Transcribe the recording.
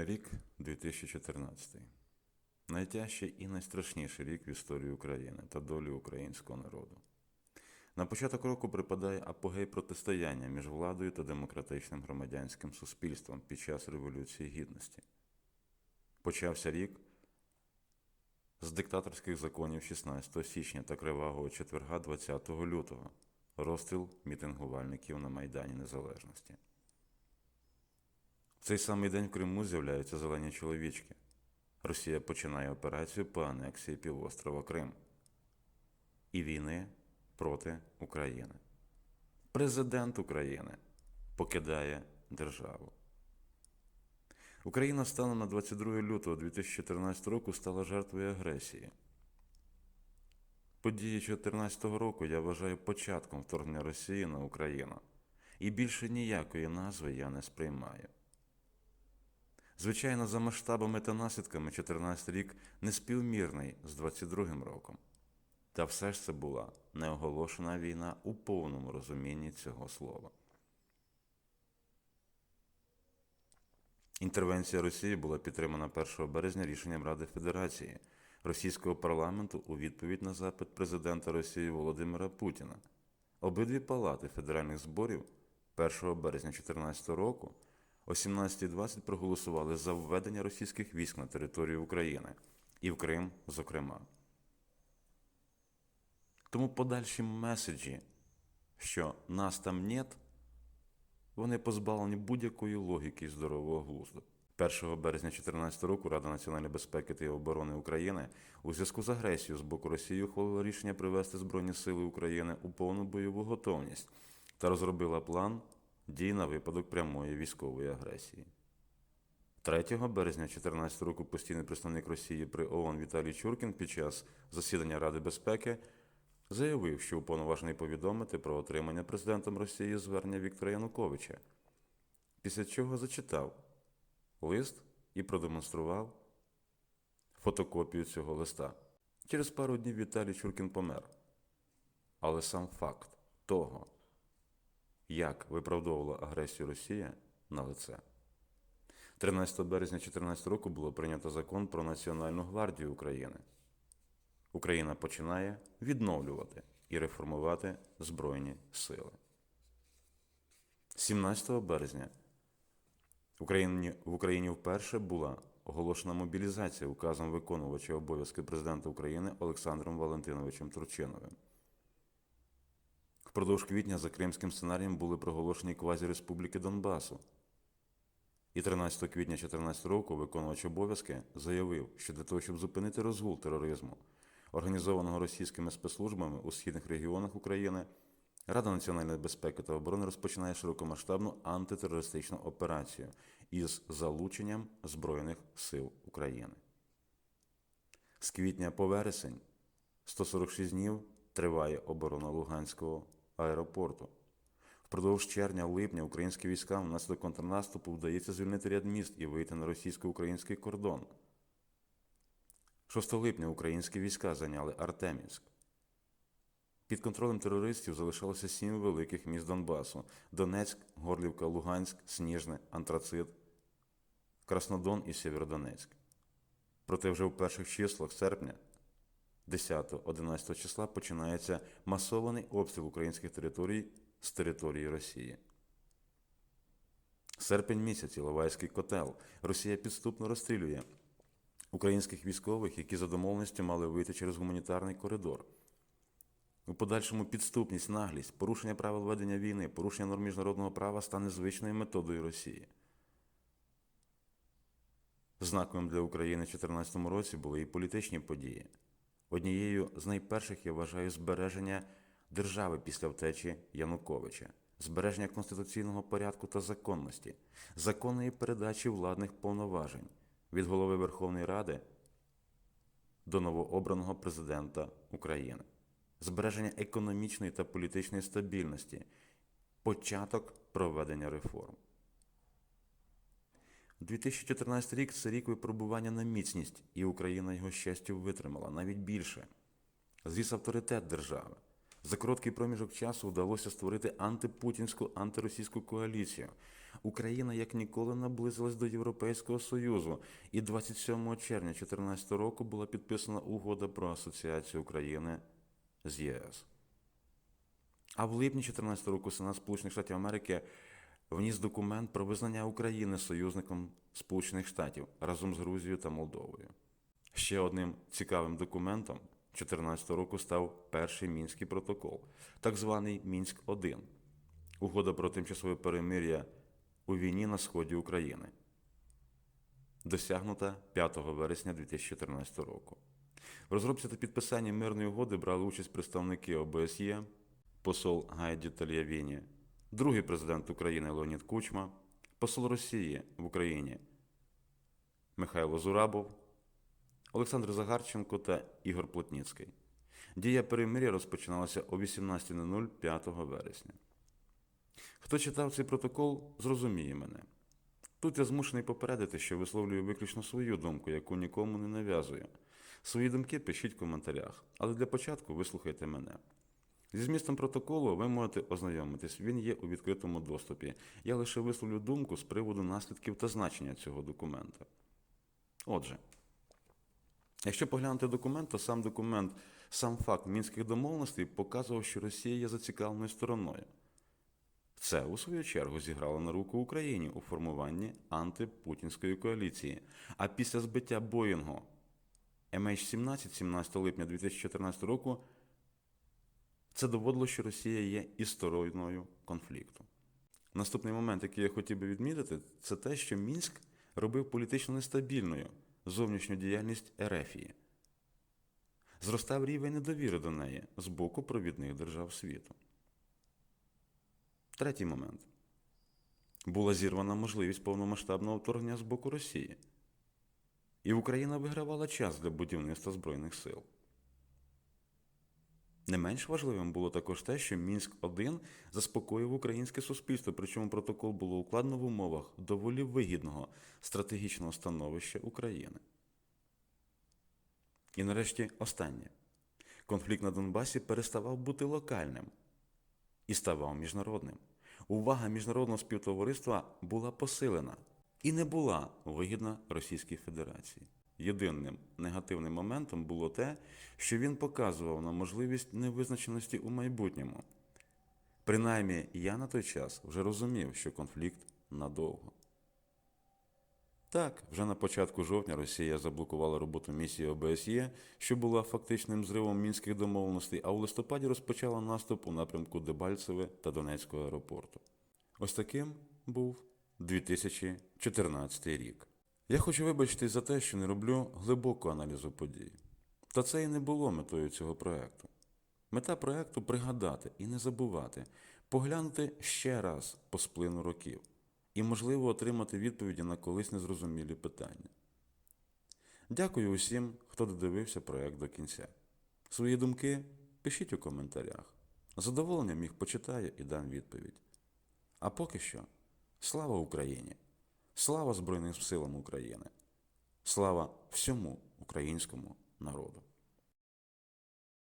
Рік 2014. Найтяжчий і найстрашніший рік в історії України та долі українського народу. На початок року припадає апогей протистояння між владою та демократичним громадянським суспільством під час Революції Гідності. Почався рік з диктаторських законів 16 січня та кривавого четверга 20 лютого, розстріл мітингувальників на Майдані Незалежності. В цей самий день в Криму з'являються зелені чоловічки. Росія починає операцію по анексії півострова Крим і війни проти України. Президент України покидає державу. Україна станом на 22 лютого 2014 року стала жертвою агресії. Події 2014 року я вважаю початком вторгнення Росії на Україну. І більше ніякої назви я не сприймаю. Звичайно, за масштабами та наслідками 14 рік неспівмірний з 22-м роком. Та все ж це була неоголошена війна у повному розумінні цього слова. Інтервенція Росії була підтримана 1 березня рішенням Ради Федерації російського парламенту у відповідь на запит президента Росії Володимира Путіна. Обидві палати федеральних зборів 1 березня 2014 року о 17.20 проголосували за введення російських військ на територію України і в Крим, зокрема. Тому подальші меседжі, що нас там нет, вони позбавлені будь-якої логіки і здорового глузду. 1 березня 2014 року Рада національної безпеки та оборони України у зв'язку з агресією з боку Росії ухвалила рішення привести Збройні Сили України у повну бойову готовність та розробила план дій на випадок прямої військової агресії. 3 березня 2014 року постійний представник Росії при ООН Віталій Чуркін під час засідання Ради безпеки заявив, що уповноважений повідомити про отримання президентом Росії звернення Віктора Януковича, після чого зачитав лист і продемонстрував фотокопію цього листа. Через пару днів Віталій Чуркін помер. Але сам факт того, як виправдовувала агресію Росія на лице. 13 березня 2014 року було прийнято закон про Національну гвардію України. Україна починає відновлювати і реформувати Збройні сили. 17 березня в Україні, вперше була оголошена мобілізація указом виконувача обов'язки президента України Олександром Валентиновичем Турчиновим. Впродовж квітня за кримським сценарієм були проголошені квазіреспубліки Донбасу. І 13 квітня 2014 року виконувач обов'язки заявив, що для того, щоб зупинити розгул тероризму, організованого російськими спецслужбами у східних регіонах України, Рада національної безпеки та оборони розпочинає широкомасштабну антитерористичну операцію із залученням Збройних сил України. З квітня по вересень 146 днів триває оборона Луганського аеропорту. Впродовж червня-липня українські військам внаслідок контрнаступу вдається звільнити ряд міст і вийти на російсько-український кордон. 6 липня українські війська зайняли Артемівськ. Під контролем терористів залишалося сім великих міст Донбасу: Донецьк, Горлівка, Луганськ, Сніжне, Антрацит, Краснодон і Сєвєродонецьк. Проте вже в перших числах серпня 10-11 числа починається масований обстріл українських територій з території Росії. Серпень місяць Іловайський котел. Росія підступно розстрілює українських військових, які за домовленістю мали вийти через гуманітарний коридор. У подальшому підступність, наглість, порушення правил ведення війни, порушення норм міжнародного права стане звичною методою Росії. Знаковим для України в 2014 році були і політичні події. Однією з найперших я вважаю збереження держави після втечі Януковича, збереження конституційного порядку та законності, законної передачі владних повноважень. Від голови Верховної Ради до новообраного президента України, збереження економічної та політичної стабільності, початок проведення реформ. 2014 рік це рік випробування на міцність, і Україна його щастю витримала навіть більше. Зріс авторитет держави. За короткий проміжок часу вдалося створити антипутінську антиросійську коаліцію, Україна як ніколи наблизилась до Європейського Союзу, і 27 червня 2014 року була підписана угода про асоціацію України з ЄС. А в липні 2014 року Сенат Сполучених Штатів Америки вніс документ про визнання України союзником Сполучених Штатів разом з Грузією та Молдовою. Ще одним цікавим документом 2014 року став перший мінський протокол, так званий Мінськ 1 угода про тимчасове перемир'я у війні на сході України, досягнута 5 вересня 2014 року. В розробці та підписанні мирної угоди брали участь представники ОБСЄ, посол Гайді Тальявіні, другий президент України Леонід Кучма, посол Росії в Україні Михайло Зурабов, Олександр Загарченко та Ігор Плотніцький. Дія перемир'я розпочиналася о 18.00 5 вересня. Хто читав цей протокол, зрозуміє мене. Тут я змушений попередити, що висловлюю виключно свою думку, яку нікому не нав'язую. Свої думки пишіть в коментарях, але для початку вислухайте мене. Зі змістом протоколу ви можете ознайомитись, він є у відкритому доступі. Я лише висловлю думку з приводу наслідків та значення цього документа. Отже, якщо поглянути документ, то сам документ, сам факт мінських домовленостей показував, що Росія є зацікавленою стороною. Це, у свою чергу, зіграло на руку Україні у формуванні антипутінської коаліції. А після збиття Боїнгу MH17 17 липня 2014 року це доводило, що Росія є і стороною конфлікту. Наступний момент, який я хотів би відмітити, це те, що Мінськ робив політично нестабільною зовнішню діяльність Ерефії. Зростав рівень недовіри до неї з боку провідних держав світу. Третій момент. Була зірвана можливість повномасштабного вторгнення з боку Росії. І Україна вигравала час для будівництва Збройних сил. Не менш важливим було також те, що Мінськ 1 заспокоїв українське суспільство, причому протокол було укладено в умовах доволі вигідного стратегічного становища України. І нарешті останнє. Конфлікт на Донбасі переставав бути локальним і ставав міжнародним. Увага міжнародного співтовариства була посилена і не була вигідна Російській Федерації. Єдиним негативним моментом було те, що він показував на можливість невизначеності у майбутньому. Принаймні, я на той час вже розумів, що конфлікт надовго. Так, вже на початку жовтня Росія заблокувала роботу місії ОБСЄ, що була фактичним зривом мінських домовленостей, а у листопаді розпочала наступ у напрямку Дебальцеве та Донецького аеропорту. Ось таким був 2014 рік. Я хочу вибачитись за те, що не роблю глибокого аналізу подій. Та це і не було метою цього проекту. Мета проекту пригадати і не забувати, поглянути ще раз по сплину років і, можливо, отримати відповіді на колись незрозумілі питання. Дякую усім, хто додивився проект до кінця. Свої думки пишіть у коментарях. Задоволенням їх почитаю і дам відповідь. А поки що, слава Україні! Слава Збройним силам України! Слава всьому українському народу!